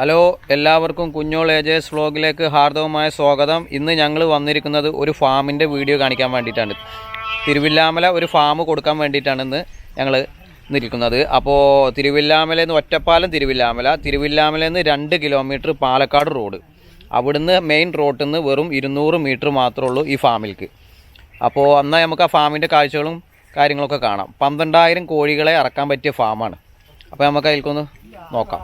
Hello എല്ലാവർക്കും കുഞ്ഞോൾ agers വ്ളോഗിലേക്ക് ഹാർദവമായ സ്വാഗതം. ഇന്ന് ഞങ്ങൾ വന്നിരിക്കുന്നത് ഒരു ഫാമിന്റെ വീഡിയോ കാണിക്കാൻ വേണ്ടിയിട്ടാണ്. തിരുവില്ലാമല ഒരു ഫാം കൊടുക്കാൻ വേണ്ടിയിട്ടാണ് ഇന്ന് ഞങ്ങൾ നിൽക്കുന്നത്. അപ്പോൾ തിരുവില്ലാമലയിൽ ഒറ്റപ്പാലം തിരുവില്ലാമല. തിരുവില്ലാമലയിൽ നിന്ന് രണ്ട് കിലോമീറ്റർ പാലക്കാട് റോഡ്. അവിടുന്ന് മെയിൻ റോഡിൽ നിന്ന് വെറും ഇരുന്നൂറ് മീറ്റർ മാത്രമേ ഉള്ളൂ ഈ ഫാമിലേക്ക് അപ്പോൾ എന്നാൽ നമുക്ക് ആ ഫാമിന്റെ കാഴ്ചകളും കാര്യങ്ങളൊക്കെ കാണാം. പന്ത്രണ്ടായിരം കോഴികളെ ഇറക്കാൻ പറ്റിയ ഫാമാണ്. അപ്പോൾ നമുക്ക് അതിൽക്കൊന്ന് നോക്കാം.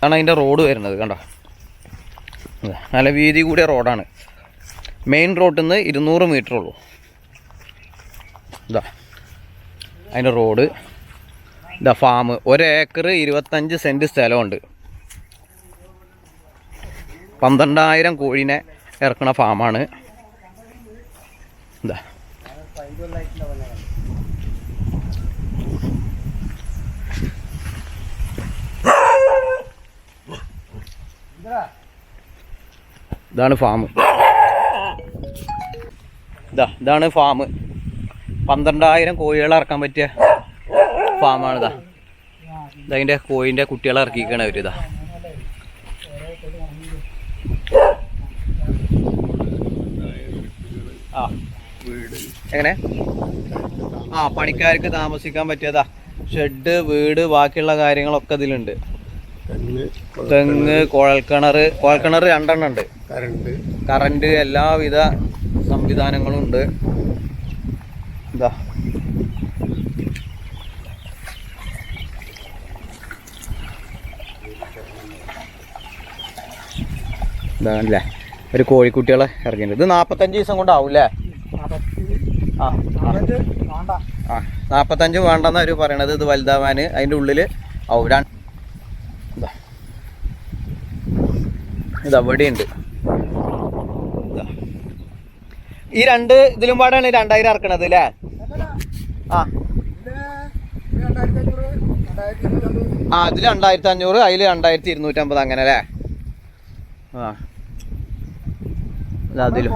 അതാണ് അതിന്റെ റോഡ് വരുന്നത് കണ്ടോ? നല്ല വീതി കൂടിയ റോഡാണ്. മെയിൻ റോഡിൽ നിന്ന് ഇരുന്നൂറ് മീറ്റർ ഉള്ളൂ. ഇതാ അതിന്റെ റോഡ്. ഇതാ ഫാം ഒരു ഏക്കർ ഇരുപത്തഞ്ച് സെന്റ് സ്ഥലമുണ്ട്. പന്ത്രണ്ടായിരം കോഴീനെ ഇറക്കുന്ന ഫാമാണ് ഇതാ. ഇതാണ് ഫാം. ഇതാ ഇതാണ് ഫാം. പന്ത്രണ്ടായിരം കോഴികളെ ഇറക്കാൻ പറ്റിയ ഫാമാണ് ഇതാ. ഇതതിന്റെ കോഴിന്റെ കുട്ടികളെ ഇറക്കിക്കണ അവർ ഇതാ. ആ എങ്ങനെ? ആ പണിക്കാർക്ക് താമസിക്കാൻ പറ്റിയതാ. ഷെഡ് വീട് ബാക്കിയുള്ള കാര്യങ്ങളൊക്കെ ഇതിലുണ്ട്. തെങ്ങ് കുഴൽക്കിണർ കുഴൽക്കിണർ രണ്ടെണ്ണം ഉണ്ട്. കറണ്ട് കറണ്ട് എല്ലാവിധ സംവിധാനങ്ങളും ഉണ്ട്. ഇതാ. ഇതാണല്ലേ? ഒരു കോഴിക്കുട്ടികളെ ഇറങ്ങിയിട്ടുണ്ട്. ഇത് നാൽപ്പത്തഞ്ച് ദിവസം കൊണ്ടാവൂല്ലേ? ആ. ആ. നാൽപ്പത്തഞ്ച് വേണ്ടെന്നാണ് അവർ പറയണത്. ഇത് വലുതാവാൻ അതിന്റെ ഉള്ളിൽ ആവും രണ്ട് ഇതാ ഇത് അവിടെയുണ്ട്. ഈ രണ്ട് ഇതിലും പാടാണ് രണ്ടായിരം ഇറക്കണത് അല്ലേ? ആ. ആ അതിൽ രണ്ടായിരത്തി അഞ്ഞൂറ് അതിൽ രണ്ടായിരത്തി ഇരുന്നൂറ്റമ്പത് അങ്ങനെ അല്ലേ? ആ. അതിലും.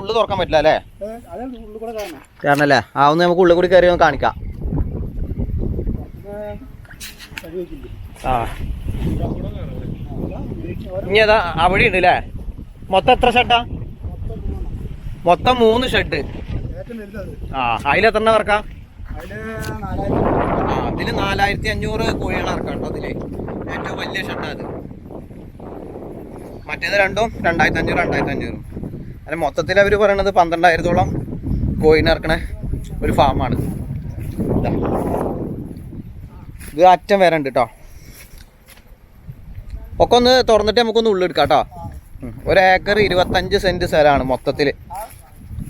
ഉള്ളിൽ തുറക്കാൻ പറ്റില്ല അല്ലേ? കാരണം. അല്ലേ? ആ ഒന്ന് നമുക്ക് ഉള്ളിൽ കൂടി കയറി കാണിക്കാം. ആ. ഇനി അതാ അവിടെ ഉണ്ട് അല്ലേ മൊത്തം എത്ര ഷെഡാ? മൊത്തം മൂന്ന് ഷെഡ്. ആ അതിലെത്ര ഇറക്കാം ആ ഇതിൽ നാലായിരത്തി അഞ്ഞൂറ് കോഴിയാണ് ഇറക്കാം കേട്ടോ അതിൽ. ഏറ്റവും വലിയ ഷെഡാ അത്. മറ്റേത് രണ്ടും രണ്ടായിരത്തി അഞ്ഞൂറ് രണ്ടായിരത്തി അഞ്ഞൂറ്. അല്ല മൊത്തത്തിൽ അവർ പറയണത് പന്ത്രണ്ടായിരത്തോളം കോഴിനെ ഇറക്കണ ഒരു ഫാമാണ്. ഇതാ. ഇത് അറ്റം വരെ ഉണ്ട് കേട്ടോ ഒക്കെ ഒന്ന് തുറന്നിട്ട് നമുക്കൊന്ന് ഉള്ളെടുക്കാം കേട്ടോ. ഒരു ഏക്കർ ഇരുപത്തഞ്ച് സെന്റ് സ്ഥലമാണ് മൊത്തത്തിൽ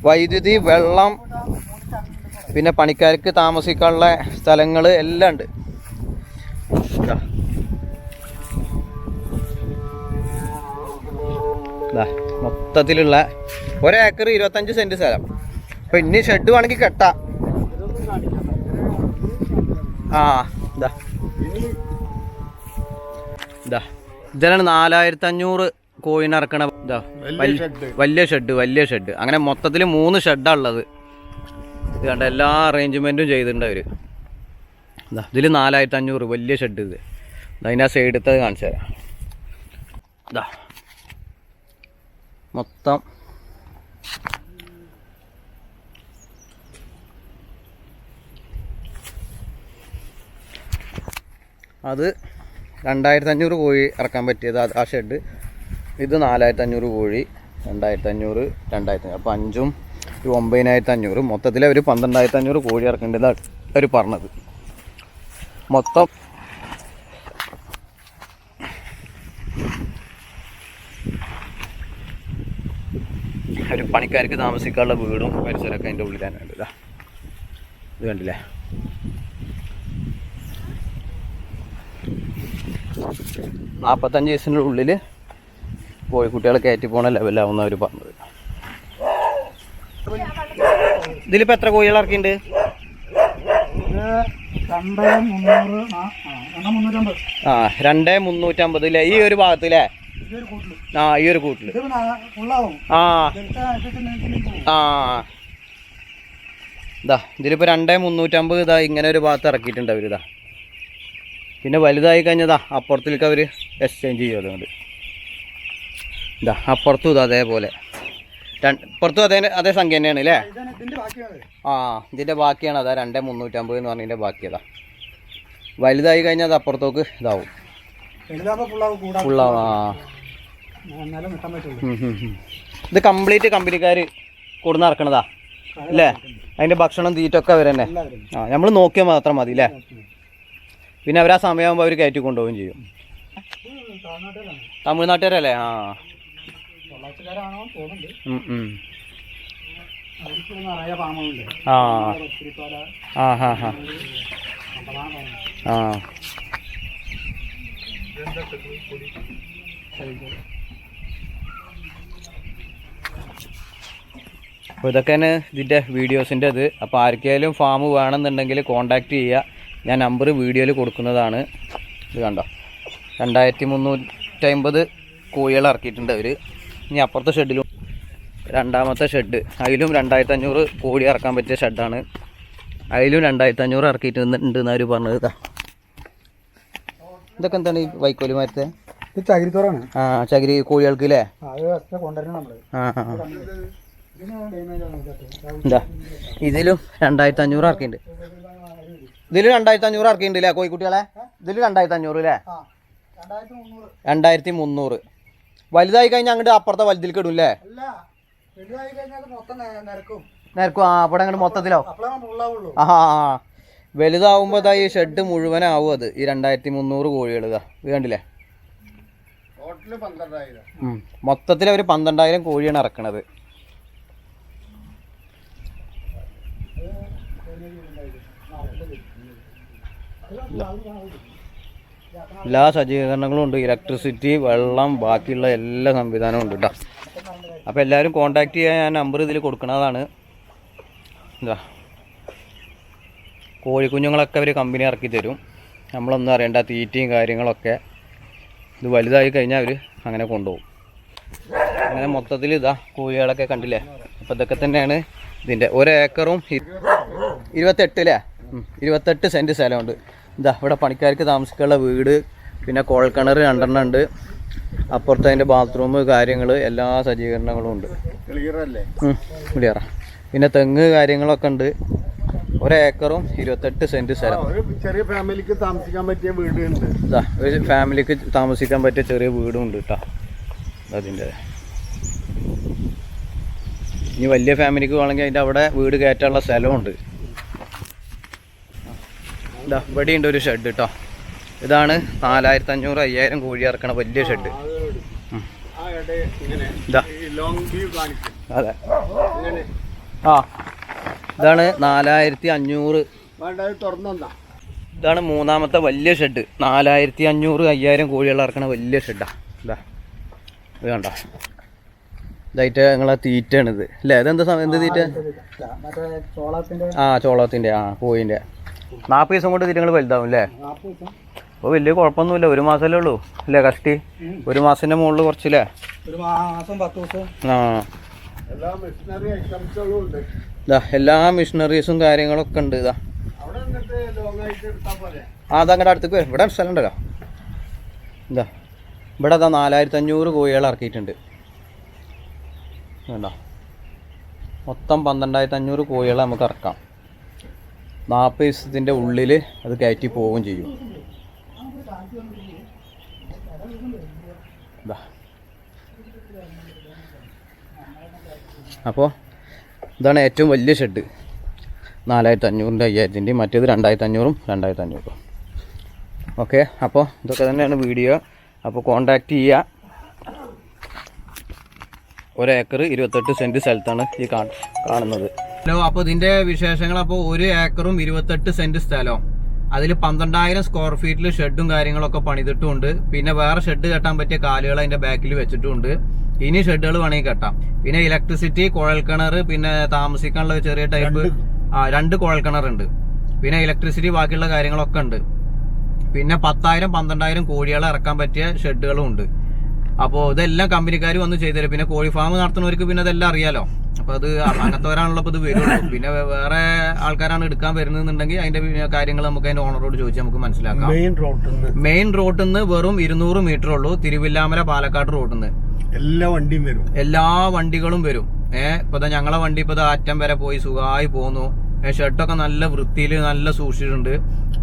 വൈദ്യുതി വെള്ളം പിന്നെ പണിക്കാർക്ക് താമസിക്കാനുള്ള സ്ഥലങ്ങൾ എല്ലാം ഉണ്ട്. മൊത്തത്തിലുള്ള ഒരേക്കർ ഇരുപത്തഞ്ച് സെന്റ് സ്ഥലം. അപ്പൊ ഇനി ഷെഡ് വേണമെങ്കിൽ കെട്ടാം. ആ. ഇതാ ഇതാ ഇതിലാണ് നാലായിരത്തി അഞ്ഞൂറ് കോയിൻ ഇറക്കണ ഇതാ വലിയ ഷെഡ്. വലിയ ഷെഡ് അങ്ങനെ മൊത്തത്തിൽ മൂന്ന് ഷെഡാ ഉള്ളത്. ഇത് കണ്ട എല്ലാ അറേഞ്ച്മെന്റും ചെയ്തിട്ടുണ്ട് അവർ. ഇതാ ഇതിൽ നാലായിരത്തി അഞ്ഞൂറ് വലിയ ഷെഡ് ഇത്. അതിനാ അതിന്റെ ആ സൈഡത്തത് കാണിച്ചു തരാം. ഇതാ മൊത്തം അത് രണ്ടായിരത്തി അഞ്ഞൂറ് കോഴി ഇറക്കാൻ പറ്റിയത് ആ ഷെഡ് ഇത് നാലായിരത്തി അഞ്ഞൂറ് കോഴി രണ്ടായിരത്തി അഞ്ഞൂറ് രണ്ടായിരത്തി അഞ്ഞൂറ് അപ്പോൾ അഞ്ചും ഒരു ഒമ്പതിനായിരത്തി അഞ്ഞൂറ് മൊത്തത്തിൽ അവർ പന്ത്രണ്ടായിരത്തി അഞ്ഞൂറ് കോഴി ഇറക്കേണ്ടത് അവർ പറഞ്ഞത്. മൊത്തം ഒരു പണിക്കാർക്ക് താമസിക്കാനുള്ള വീടും പരിസരമൊക്കെ അതിന്റെ ഉള്ളിലാണ് വേണ്ടത് ഇത് കണ്ടില്ലേ? നാൽപ്പത്തഞ്ച് വയസ്സിന്റെ ഉള്ളിൽ കുട്ടികളെ കയറ്റി പോണ ലെവലാവുന്ന അവർ പറഞ്ഞത് ഇതിലിപ്പോൾ എത്ര കോഴികൾ ഇറക്കിയിട്ടുണ്ട് ആ രണ്ട് മുന്നൂറ്റമ്പത്. അല്ലേ ഈ ഒരു ഭാഗത്തില്ലേ കൂട്ടിൽ. ആ ഈ ഒരു ഫുള്ളാവും ആ. ആ. ഇതാ ഇതിലിപ്പോൾ രണ്ടേ മുന്നൂറ്റമ്പത് ഇതാ ഇങ്ങനെ ഒരു ഭാഗത്ത് ഇറക്കിയിട്ടുണ്ട് അവരിതാ പിന്നെ വലുതായി കഴിഞ്ഞതാ അപ്പുറത്തേക്ക് അവർ എക്സ്ചേഞ്ച് ചെയ്യും അതുകൊണ്ട് ഇതാ അപ്പുറത്തും ഇത് അതേപോലെ. രണ്ട് പുറത്തും അതേ അതേ സംഖ്യ തന്നെയാണ് അല്ലേ? ആ ഇതിന്റെ ബാക്കിയാണ്. അതാ രണ്ടേ മുന്നൂറ്റമ്പത് എന്ന് പറഞ്ഞതിന്റെ ബാക്കിയതാ. വലുതായി കഴിഞ്ഞാൽ അത് അപ്പുറത്തേക്ക് ഇതാവും. ഫുള്ളാവും ആ. ഇത് കംപ്ലീറ്റ് കമ്പനിക്കാർ കൊടുന്ന് ഇറക്കണതാ അല്ലേ? അതിന്റെ ഭക്ഷണം തീറ്റൊക്കെ അവർ തന്നെ. ആ നമ്മൾ നോക്കിയാൽ മാത്രം മതി അല്ലേ? പിന്നെ അവർ ആ സമയമാകുമ്പോൾ അവർ കയറ്റി കൊണ്ടുപോവുകയും ചെയ്യും. തമിഴ്നാട്ടുകാരല്ലേ? ആ. ആ. ആ ഹാ ഹാ. ആ. അപ്പോൾ ഇതൊക്കെയാണ് ഇതിന്റെ വീഡിയോസിന്റെ ഇത് അപ്പോൾ ആർക്കെങ്കിലും ഫാം വേണമെന്നുണ്ടെങ്കിൽ കോൺടാക്റ്റ് ചെയ്യുക. ഞാൻ നമ്പർ വീഡിയോയിൽ കൊടുക്കുന്നതാണ്. ഇത് കണ്ടോ? രണ്ടായിരത്തി മുന്നൂറ്റമ്പത് കോഴികൾ ഇറക്കിയിട്ടുണ്ട് അവർ ഇനി അപ്പുറത്തെ ഷെഡിലും രണ്ടാമത്തെ ഷെഡ്. അതിലും രണ്ടായിരത്തി അഞ്ഞൂറ് കോഴി ഇറക്കാൻ പറ്റിയ ഷെഡാണ്. അതിലും രണ്ടായിരത്തി അഞ്ഞൂറ് ഇറക്കിയിട്ടുണ്ട് എന്ന് അവർ പറഞ്ഞത് ഇതാ ഇതൊക്കെ എന്താണ് ഈ വൈക്കോലി മരത്തെ? ചകിരിത്തോറാണ്. ആ ചകിരി കോഴികൾക്ക് അല്ലേ ആ ഇതിലും രണ്ടായിരത്തി അഞ്ഞൂറ് ഇറക്കിയിട്ടുണ്ട്. ഇതിൽ രണ്ടായിരത്തി അഞ്ഞൂറ് ഇറക്കിയിട്ടുണ്ട് അല്ലേ കോഴിക്കുട്ടികളെ? ഇതിൽ രണ്ടായിരത്തി അഞ്ഞൂറ് അല്ലേ രണ്ടായിരത്തി മുന്നൂറ് വലുതായി കഴിഞ്ഞാൽ അങ്ങോട്ട് അപ്പുറത്തെ വലുതിലേക്ക് ഇടും അല്ലേ നിരക്കും. ആ അവിടെ അങ്ങോട്ട് മൊത്തത്തിലോ? ആ. വലുതാവുമ്പോൾ ഇതാ ഈ ഷെഡ് മുഴുവനാവും അത്. ഈ രണ്ടായിരത്തി മുന്നൂറ് കോഴികൾ ഇതാ വേണ്ടില്ലേ മൊത്തത്തിൽ അവർ പന്ത്രണ്ടായിരം കോഴിയാണ് ഇറക്കണത്. എല്ലാ സജ്ജീകരണങ്ങളും ഉണ്ട്. ഇലക്ട്രിസിറ്റി വെള്ളം ബാക്കിയുള്ള എല്ലാ സംവിധാനവും ഉണ്ട് കേട്ടോ അപ്പോൾ എല്ലാവരും കോൺടാക്ട് ചെയ്യാൻ ഞാൻ നമ്പർ ഇതിൽ കൊടുക്കുന്നതാണ് എന്താ കോഴിക്കുഞ്ഞുങ്ങളൊക്കെ അവർ കമ്പനി ഇറക്കി തരും. നമ്മളൊന്നും അറിയണ്ട തീറ്റയും കാര്യങ്ങളൊക്കെ. ഇത് വലുതായി കഴിഞ്ഞാൽ അവർ അങ്ങനെ കൊണ്ടുപോകും. അങ്ങനെ മൊത്തത്തിൽ ഇതാ കോഴികളൊക്കെ കണ്ടില്ലേ? അപ്പോൾ ഇതൊക്കെ തന്നെയാണ് ഇതിന്റെ ഒരേക്കറും ഇരുപത്തെട്ട് അല്ലേ ഇരുപത്തെട്ട് സെന്റ് സ്ഥലമുണ്ട്. ഇതാ ഇവിടെ പണിക്കാർക്ക് താമസിക്കാനുള്ള വീട് പിന്നെ കുഴൽക്കിണർ രണ്ടെണ്ണം ഉണ്ട്. അപ്പുറത്ത് അതിന്റെ ബാത്റൂം കാര്യങ്ങൾ എല്ലാ സജ്ജീകരണങ്ങളും ഉണ്ട്. ക്ലിയർ പിന്നെ തെങ്ങ് കാര്യങ്ങളൊക്കെ ഉണ്ട്. ഒരേക്കറും ഇരുപത്തെട്ട് സെന്റ് സ്ഥലം. ഒരു ചെറിയ ഫാമിലിക്ക് താമസിക്കാൻ പറ്റിയ വീടുണ്ട്. ഇതാ ഒരു ഫാമിലിക്ക് താമസിക്കാൻ പറ്റിയ ചെറിയ വീടും ഉണ്ട് കേട്ടോ അതിന്റെ ഇനി വലിയ ഫാമിലിക്ക് വേണമെങ്കിൽ അതിന്റെ അവിടെ വീട് കയറ്റാനുള്ള സ്ഥലമുണ്ട് ഇതാ ഇവിടെ ഉണ്ട് ഒരു ഷെഡ് കേട്ടോ ഇതാണ് നാലായിരത്തി അഞ്ഞൂറ് അയ്യായിരം കോഴി ഇറക്കണ വലിയ ഷെഡ് ഇതാ അതെ ആ ഇതാണ് നാലായിരത്തി അഞ്ഞൂറ് ഇതാണ് മൂന്നാമത്തെ വലിയ ഷെഡ് നാലായിരത്തി അഞ്ഞൂറ് അയ്യായിരം കോഴികൾ ഇറക്കണ വലിയ ഷെഡാ ഇതാ ഇത് കണ്ട. ഇതായിട്ട് നിങ്ങളെ തീറ്റയാണിത്. അല്ലേ? അതെന്താ എന്ത് തീറ്റ? ആ ചോളത്തിന്റെ ആ കോഴിന്റെ. നാൽപ്പത് ദിവസം കൊണ്ട് തിരിങ്ങൾ വലുതാവും അല്ലേ അപ്പോൾ വലിയ കുഴപ്പമൊന്നുമില്ല. ഒരു മാസമല്ലേ ഉള്ളൂ. അല്ലേ കഷ്ടി? ഒരു മാസത്തിന്റെ മുകളിൽ കുറച്ചില്ലേ? ഒരു മാസം പത്ത് ദിവസം. ആ. എല്ലാ ഇതാ മിഷനറീസും കാര്യങ്ങളൊക്കെ ഉണ്ട് ഇതാ അവിടെ നിന്നിട്ട് ലോങ് ആയിട്ട് എടുത്താൽ പോലെ ആ അതങ്ങടെ അടുത്തേക്ക് വരും. ഇവിടെ സ്ഥലം ഉണ്ടല്ലോ. ഇതാ ഇവിടെ അതാ നാലായിരത്തി അഞ്ഞൂറ് കോഴികൾ ഇറക്കിയിട്ടുണ്ട്. വേണ്ട മൊത്തം പന്ത്രണ്ടായിരത്തി അഞ്ഞൂറ് കോഴികൾ നമുക്ക് ഇറക്കാം. നാൽപ്പത് ദിവസത്തിന്റെ ഉള്ളിൽ അത് കയറ്റി പോവുകയും ചെയ്യും. അപ്പോൾ ഇതാണ് ഏറ്റവും വലിയ ഷെഡ് നാലായിരത്തി അഞ്ഞൂറിന്റെ അയ്യായിരത്തിന്റെയും മറ്റേത് രണ്ടായിരത്തി അഞ്ഞൂറും രണ്ടായിരത്തി അഞ്ഞൂറും. ഓക്കെ അപ്പോൾ ഇതൊക്കെ തന്നെയാണ് വീഡിയോ. അപ്പോൾ കോണ്ടാക്റ്റ് ചെയ്യുക. ഒരേക്കർ ഇരുപത്തെട്ട് സെന്റ് സ്ഥലത്താണ് ഈ കാണുന്നത്. ഹലോ അപ്പോൾ ഇതിന്റെ വിശേഷങ്ങൾ അപ്പോൾ ഒരു ഏക്കറും ഇരുപത്തെട്ട് സെന്റ് സ്ഥലവും അതിൽ പന്ത്രണ്ടായിരം സ്ക്വയർ ഫീറ്റിൽ ഷെഡും കാര്യങ്ങളൊക്കെ പണിതിട്ടുമുണ്ട്. പിന്നെ വേറെ ഷെഡ് കെട്ടാൻ പറ്റിയ കാലുകൾ അതിന്റെ ബാക്കിൽ വെച്ചിട്ടുണ്ട് ഇനി ഷെഡുകൾ വേണമെങ്കിൽ കെട്ടാം. പിന്നെ ഇലക്ട്രിസിറ്റി കുഴൽക്കിണർ പിന്നെ താമസിക്കാനുള്ള ചെറിയ ടൈപ്പ് ആ രണ്ട് കുഴൽക്കിണറുണ്ട് പിന്നെ ഇലക്ട്രിസിറ്റി ബാക്കിയുള്ള കാര്യങ്ങളൊക്കെ ഉണ്ട്. പിന്നെ പത്തായിരം പന്ത്രണ്ടായിരം കോഴികളെ ഇറക്കാൻ പറ്റിയ ഷെഡുകളും ഉണ്ട്. അപ്പോൾ ഇതെല്ലാം കമ്പനിക്കാർ വന്ന് ചെയ്തുതരും. പിന്നെ കോഴി ഫാം നടത്തുന്നവർക്ക് പിന്നെ ഇതെല്ലാം അറിയാലോ. അപ്പൊ അത് അങ്ങനത്തെവരാണല്ലോ ഇപ്പൊ ഇത് വരുള്ളൂ. പിന്നെ വേറെ ആൾക്കാരാണ് എടുക്കാൻ വരുന്നുണ്ടെങ്കിൽ അതിന്റെ കാര്യങ്ങൾ നമുക്ക് അതിന്റെ ഓണറോട് ചോദിച്ച് നമുക്ക് മനസ്സിലാക്കാം. മെയിൻ റോഡിൽ നിന്ന് മെയിൻ റോഡിൽ നിന്ന് വെറും ഇരുന്നൂറ് മീറ്റർ ഉള്ളൂ. തിരുവില്ലാമല പാലക്കാട് റോഡിൽ നിന്ന് എല്ലാ വണ്ടിയും വരും. എല്ലാ വണ്ടികളും വരും. ഏഹ് ഇപ്പൊ ഞങ്ങളെ വണ്ടി ഇപ്പൊ അറ്റം വരെ പോയി സുഖമായി പോന്നു. ഷെഡൊക്കെ നല്ല വൃത്തിയിൽ നല്ല സൂക്ഷിച്ചിട്ടുണ്ട്.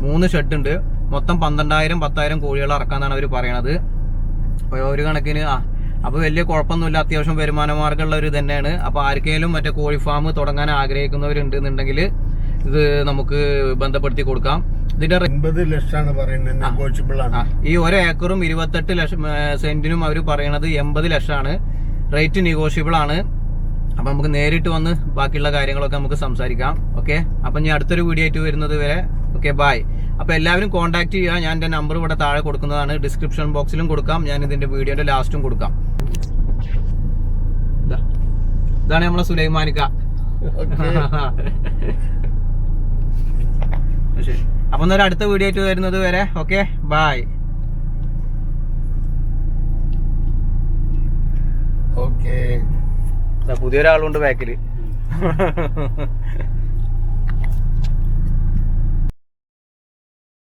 മൂന്ന് ഷെഡ് ഉണ്ട് മൊത്തം പന്ത്രണ്ടായിരം പത്തായിരം കോഴികൾ ഇറക്കാന്നാണ് അവർ പറയണത്. അപ്പൊ ഒരു കണക്കിന് ആ അപ്പോൾ വലിയ കുഴപ്പമൊന്നുമില്ല. അത്യാവശ്യം വരുമാന മാർഗമുള്ള ഒരു തന്നെയാണ്. അപ്പോൾ ആർക്കെങ്കിലും മറ്റേ കോഴി ഫാം തുടങ്ങാൻ ആഗ്രഹിക്കുന്നവരുണ്ടെന്നുണ്ടെങ്കിൽ ഇത് നമുക്ക് ബന്ധപ്പെടുത്തി കൊടുക്കാം. ഇതിന്റെ എൺപത് ലക്ഷമാണ് പറയുന്നത്. ഈ ഒരു ഏക്കറും ഇരുപത്തെട്ട് ലക്ഷം സെന്റിനും അവർ പറയണത് എൺപത് ലക്ഷമാണ്. റേറ്റ് നെഗോഷ്യബിൾ ആണ്. അപ്പൊ നമുക്ക് നേരിട്ട് വന്ന് ബാക്കിയുള്ള കാര്യങ്ങളൊക്കെ നമുക്ക് സംസാരിക്കാം. ഓക്കെ അപ്പൊ ഞാൻ അടുത്തൊരു വീഡിയോ ആയിട്ട് വരുന്നത് വരെ ഓക്കെ ബായ് അപ്പൊ എല്ലാവരും കോൺടാക്ട് ചെയ്യുക. ഞാൻ എന്റെ നമ്പർ ഇവിടെ താഴെ കൊടുക്കുന്നതാണ്. ഡിസ്ക്രിപ്ഷൻ ബോക്സിലും കൊടുക്കാം. ഞാൻ ഇതിന്റെ വീഡിയോന്റെ ലാസ്റ്റും കൊടുക്കാം. ഇതാ. ഇതാണ് നമ്മളെ സുലൈമാനിക്ക. ശരി. അപ്പൊ എന്നാൽ അടുത്ത വീഡിയോ ആയിട്ട് വരുന്നത് വരെ. ഓക്കെ ബായ് ഓക്കെ പുതിയൊരാളുണ്ട് ബാക്കിൽ